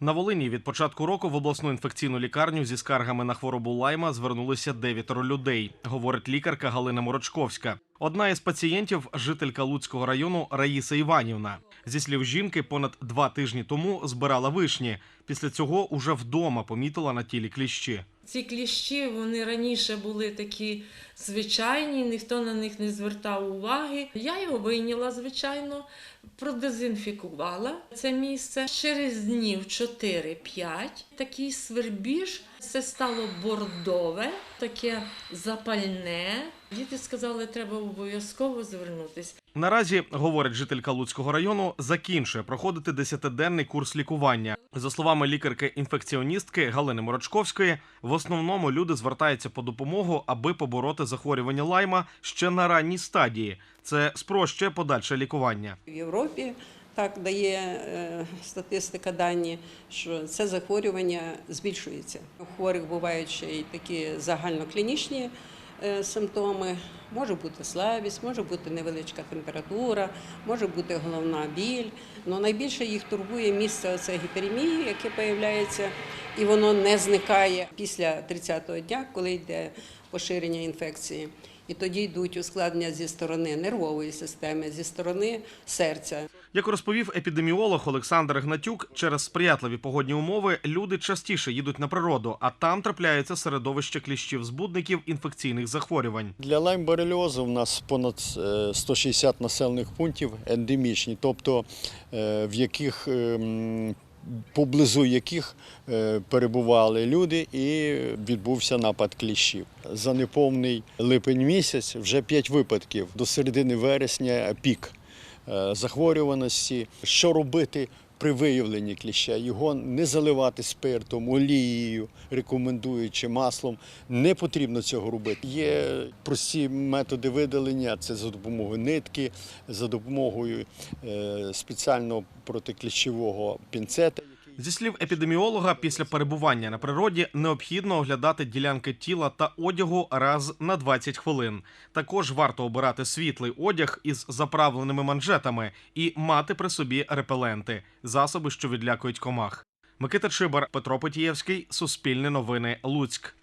На Волині від початку року в обласну інфекційну лікарню зі скаргами на хворобу лайма звернулися дев'ятеро людей, говорить лікарка Галина Морочковська. Одна із пацієнтів жителька Луцького району Раїса Іванівна. Зі слів жінки, понад два тижні тому збирала вишні. Після цього уже вдома помітила на тілі кліщі. Ці кліщі вони раніше були такі звичайні, ніхто на них не звертав уваги. Я його вийняла, звичайно, продезінфікувала це місце. Через днів 4-5 такий свербіж, це стало бордове, таке запальне. Діти сказали, треба обов'язково звернутися. Наразі, говорить жителька Луцького району, закінчує проходити десятиденний курс лікування. За словами лікарки-інфекціоністки Галини Морочковської, в основному люди звертаються по допомогу, аби побороти захворювання лайма ще на ранній стадії. Це спрощує подальше лікування. В Європі так дає е, статистика дані, що це захворювання збільшується. У хворих бувають ще й такі загальноклінічні е, симптоми. Може бути слабість, може бути невеличка температура, може бути головна біль. Але найбільше їх турбує місце оце гіперемії, яке появляється, і воно не зникає після 30-го дня, коли йде поширення інфекції. І тоді йдуть ускладнення зі сторони нервової системи, зі сторони серця. Як розповів епідеміолог Олександр Гнатюк, через сприятливі погодні умови люди частіше їдуть на природу, а там трапляється середовище кліщів-збудників інфекційних захворювань. Для лаймборельозу в нас понад е, 160 населених пунктів ендемічні, тобто е, в яких ем, поблизу яких е, перебували люди і відбувся напад кліщів. За неповний липень місяць вже п'ять випадків. До середини вересня пік е, захворюваності. Що робити? При виявленні кліща його не заливати спиртом, олією, рекомендуючи маслом. Не потрібно цього робити. Є прості методи видалення: це за допомогою нитки, за допомогою е, спеціального протикліщового пінцета. Зі слів епідеміолога, після перебування на природі необхідно оглядати ділянки тіла та одягу раз на 20 хвилин. Також варто обирати світлий одяг із заправленими манжетами і мати при собі репеленти, засоби, що відлякують комах. Микита Чибар, Петро Потієвський, Суспільне новини, Луцьк.